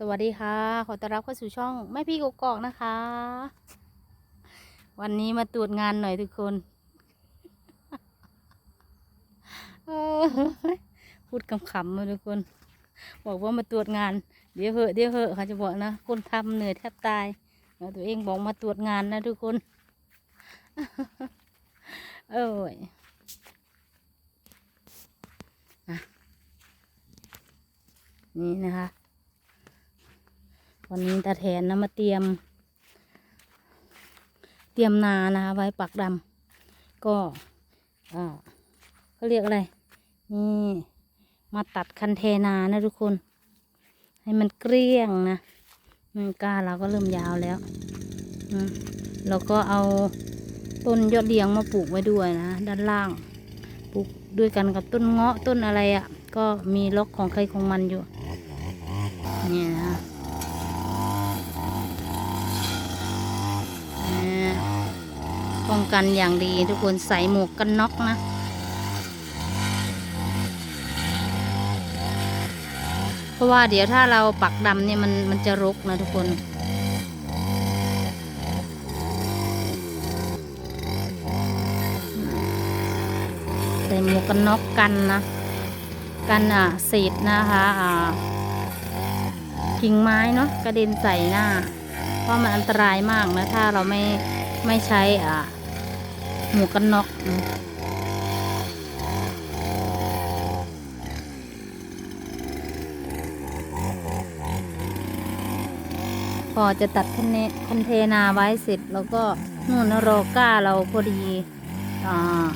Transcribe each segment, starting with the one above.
สวัสดีค่ะ ขอต้อนรับเข้าสู่ช่องแม่พี่กกอกนะคะ วันนี้มาตรวจงานหน่อยทุกคนพูดคำๆมาทุกคน บอกว่ามาตรวจงาน เดี๋ยวเหอะเดี๋ยวเหอะเขาจะบอกนะคนทำเหนื่อยแทบตายแล้วตัวเองบอกมาตรวจงานนะทุกคนเอ้ยอะนี่นะคะ วันนี้ตาแทนนะมาเตรียม เตรียมนานะคะไว้ปักดำก็อ่าเขาเรียกอะไร นี่มาตัดคันเทนานะทุกคน ให้มันเกลี้ยงนะก้าเราก็เริ่มยาวแล้วแล้วก็เอาต้นยอดเลี้ยงมาปลูกไว้ด้วยนะ ด้านล่าง ปลูกด้วยกันกับต้นเงาะต้นอะไรอะ่ะ ก็มีล็อกของใครของมันอยู่ เนี่ยนะ อ่า ป้องกันอย่างดีทุกคนใส่หมวกกันน็อกนะเพราะว่าเดี๋ยวถ้าเราปักดำเนี่ยมันมันจะรกนะทุกคนใส่หมวกกันน็อกกันนะกันอะเศษนะคะอ่ากิ่งไม้เนาะกระเด็นใส่หน้า เพราะมันอันตรายมากนะ ถ้าเราไม่ไม่ใช้อ่า หมวกกันน็อกอืมพอจะตัดคันเนคันเทนาไว้เสร็จแล้วก็นู่นนะรอก้าเราพอดีอ่า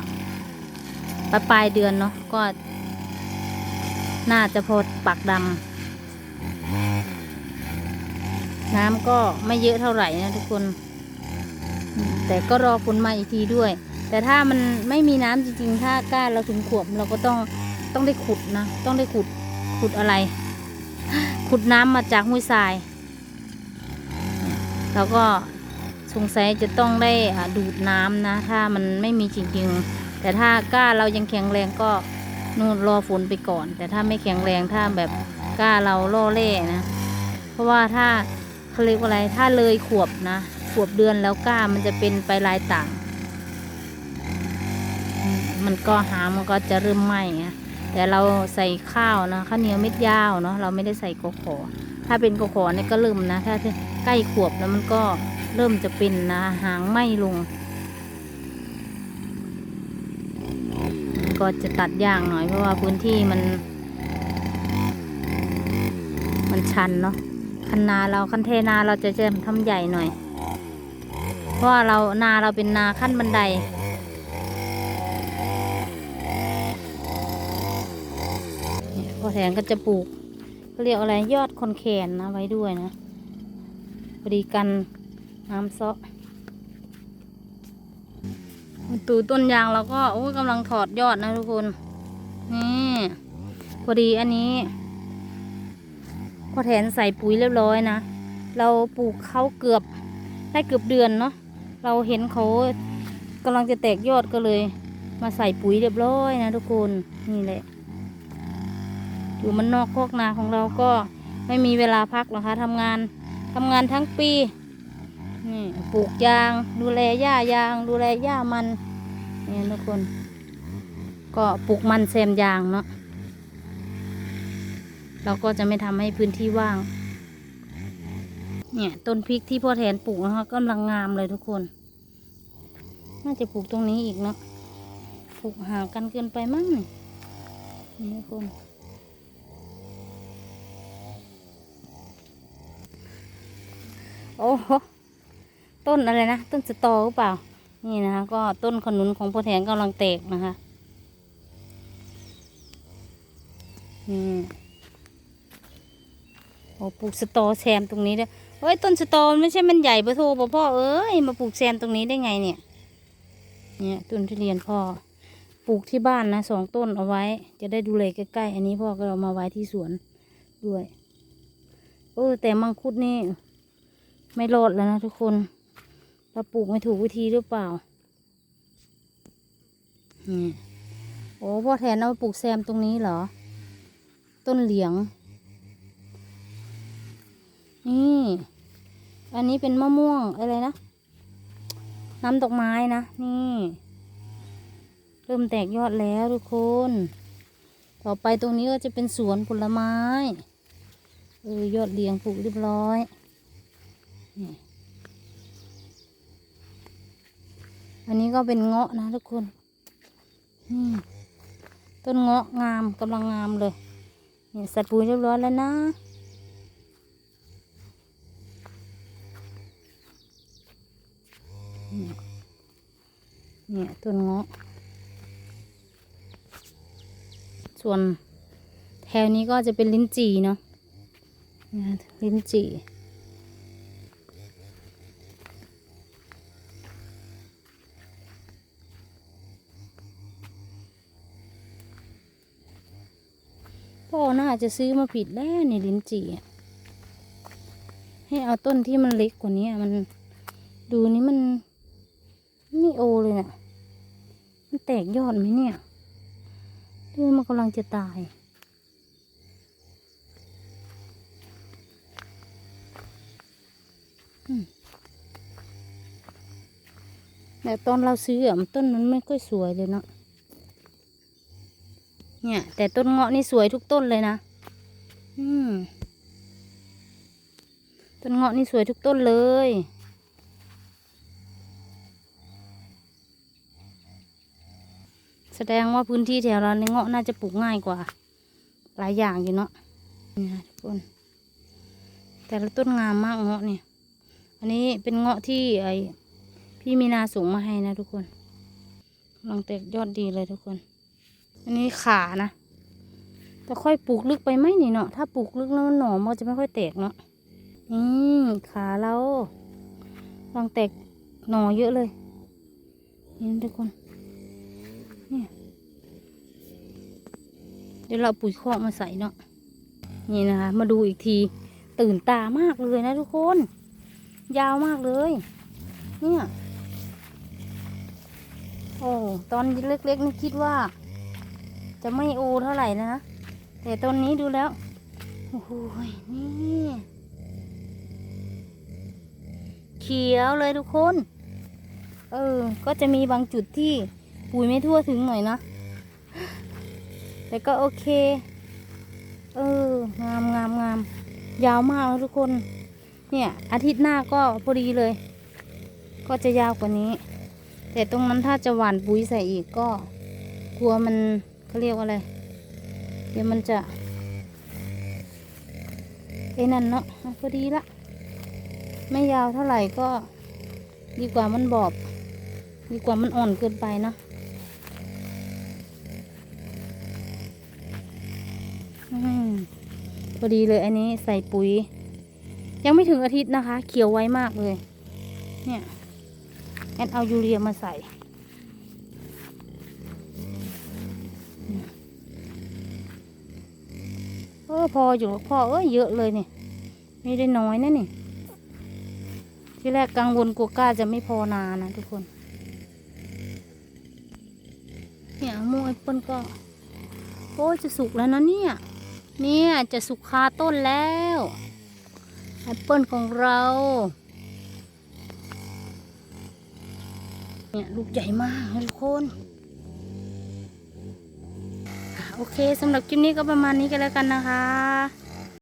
ปลายปลายเดือนเนาะก็ น่าจะพอปักดำน้ำก็ไม่เยอะเท่าไหร่นะทุกคนอืมแต่ก็รอฝนมาอีกทีด้วย แต่ถ้ามันไม่มีน้ำจริงๆ ถ้าก้านเราถึงขวบเราก็ต้องต้องได้ขุดนะ ต้องได้ขุดขุดอะไร ขุดน้ำมาจากห้วยทรายเราก็สงสัยจะต้องได้ดูดน้ำนะ ถ้ามันไม่มีจริงๆ แต่ถ้าก้าเรายังแข็งแรงก็นู่นรอฝนไปก่อน แต่ถ้าไม่แข็งแรงถ้าแบบก้าเราล่อเล่นะ เพราะว่าถ้าเขาเรียกว่าอะไรถ้าเลยขวบนะ ขวบเดือนแล้วก้ามันจะเป็นไปลายต่าง มันก็หามันก็จะเริ่มไหม้อะแต่เราใส่ข้าวนะข้าวเหนียวเม็ดยาวเนาะเราไม่ได้ใส่โกขอถ้าเป็นโกขอเนี่ยก็เริ่มนะ ถ้าใกล้ขวบแล้วมันก็เริ่มจะเป็นนะหางไหม้ลง ก็จะตัดยากหน่อยเพราะว่าพื้นที่มัน มันชันเนาะคันนาเราคันเทนาเราจะจะทำใหญ่หน่อย เพราะว่าเรานาเราเป็นนาขั้นบันได เนี่ย พอแทนก็จะปลูกเขาเรียกอะไรยอดคนแคนนะไว้ด้วยนะพอดีกันน้ำซาะตูต้นยางเราก็โอ้กำลังถอดยอดนะทุกคนนี่พอดีอันนี้พอแทนใส่ปุ๋ยเรียบร้อยนะ เราปลูกเขาเกือบได้เกือบเดือนเนาะเราเห็นเขากำลังจะแตกยอดก็เลย มาใส่ปุ๋ยเรียบร้อยนะทุกคนนี่แหละ อยู่มันนอกคอกนาของเราก็ไม่มีเวลาพักหรอกคะทำงานทำงานทั้งปีนี่ปลูกยาง ดูแลหญ้ายาง ดูแลหญ้ามันนี่ทุกคน ก็ปลูกมันแซมยางเนาะเราก็จะไม่ทำให้พื้นที่ว่าง เนี่ยต้นพริกที่พ่อแทนปลูกนะคะกำลังงามเลยทุกคน น่าจะปลูกตรงนี้อีกเนาะปลูกห่างกันเกินไปมั้งนี่นี่ทุกคน โอ้โหต้นอะไรนะ ต้นสตอหรือเปล่า นี่นะคะ ก็ต้นขนุนของพ่อแทนกำลังแตกนะคะนี่โอ้ปลูกสตอแซมตรงนี้ด้วยเฮ้ยต้นสตอไม่ใช่มันใหญ่ปะโทปะพ่อเอ้ยมาปลูกแซมตรงนี้ได้ไงเนี่ย เนี่ยต้นทุเรียนพ่อปลูกที่บ้านนะสองต้นเอาไว้ จะได้ดูเลยใกล้ๆอันนี้พ่อก็เอามาไว้ที่สวนด้วย เออแต่มังคุดนี่ ไม่รอดแล้วนะทุกคน เราปลูกไม่ถูกวิธีหรือเปล่านี่โอ้พ่อแทนเอาปลูกแซมตรงนี้เหรอ ต้นเหลียง นี่ อันนี้เป็นมะม่วงอะไรนะ น้ำดอกไม้นะ นี่ เริ่มแตกยอดแล้วทุกคน ต่อไปตรงนี้ก็จะเป็นสวนผลไม้ เออยอดเรียงปลูกเรียบร้อย อันนี้ก็เป็นเงาะนะทุกคนนี่ต้นเงาะงามกำลังงามเลยเนี่ยใส่ปุ๋ยเรียบร้อยแล้วนะเนี่ยต้นเงาะ ส่วนแถวนี้ก็จะเป็นลิ้นจี่เนาะลิ้นจี่ พ่อน่าจะซื้อมาผิดแล้วในลิ้นจี่ให้เอาต้นที่มันเล็กกว่านี้อะมันดูนี่มันไม่โอเลยเนี่ยมันแตกยอดไหมเนี่ยดูมันกำลังจะตายแต่ตอนเราซื้ออะต้นมันไม่ค่อยสวยเลยเนาะ เนี่ย แต่ต้นเงาะนี่สวยทุกต้นเลยนะ อืม ต้นเงาะนี่สวยทุกต้นเลย แสดงว่าพื้นที่แถวเราในเงาะน่าจะปลูกง่ายกว่า หลายอย่างอยู่เนาะนี่นะทุกคน แต่ละต้นงามมากเงาะเนี่ย อันนี้เป็นเงาะที่ไอพี่มีนาส่งมาให้นะทุกคนกำลังแตกยอดดีเลยทุกคน อันนี้ขานะ แต่ค่อยปลูกลึกไปไหมนี่เนาะ ถ้าปลูกลึกแล้วหน่อมันจะไม่ค่อยแตกเนาะ นี่ขาเรากำลังแตกหน่อเยอะเลยนี่นทุกคนเดี๋ยวเราเอาปุ๋ยคอกมาใส่เนาะ นี่นะคะ มาดูอีกทีตื่นตามากเลยนะทุกคน ยาวมากเลย เนี่ย โอ้ ตอนเล็กๆนี่คิดว่า จะไม่โอเท่าไหร่นะแต่ตอนนี้ดูแล้ว โอ้โห นี่ เขียวเลยทุกคน เออ ก็จะมีบางจุดที่ปุ๋ยไม่ทั่วถึงหน่อยนะ แต่ก็โอเค เออ งามงามงาม ยาวมากแล้วทุกคน เนี่ย อาทิตย์หน้าก็พอดีเลย ก็จะยาวกว่านี้ แต่ตรงนั้นถ้าจะหว่านปุ๋ยใส่อีกก็ กลัวมัน เขาเรียกว่าอะไร เดี๋ยวมันจะไอ้นั่นเนาะพอดีละ ไม่ยาวเท่าไหร่ก็ดีกว่ามันบอบ ดีกว่ามันอ่อนเกินไปเนาะอพอดีเลยอันนี้ใส่ปุ๋ย ยังไม่ถึงอาทิตย์นะคะ เขียวไวมากเลย เนี่ย แอนเอายูเรียมาใส่ เออพออยู่พอเอ้ยเยอะเลยเนี่ยไม่ได้น้อยนะนี่ ที่แรกกังวลกลัวกล้าจะไม่พอนานะทุกคน เนี่ยมะม่วงแอปเปิ้ลก็โอ้จะสุกแล้วนะเนี่ย เนี่ยจะสุกคาต้นแล้วแอปเปิลของเรา เนี่ยลูกใหญ่มากทุกคน โอเคสำหรับคลิปนี้ก็ประมาณนี้กันแล้วกันนะคะ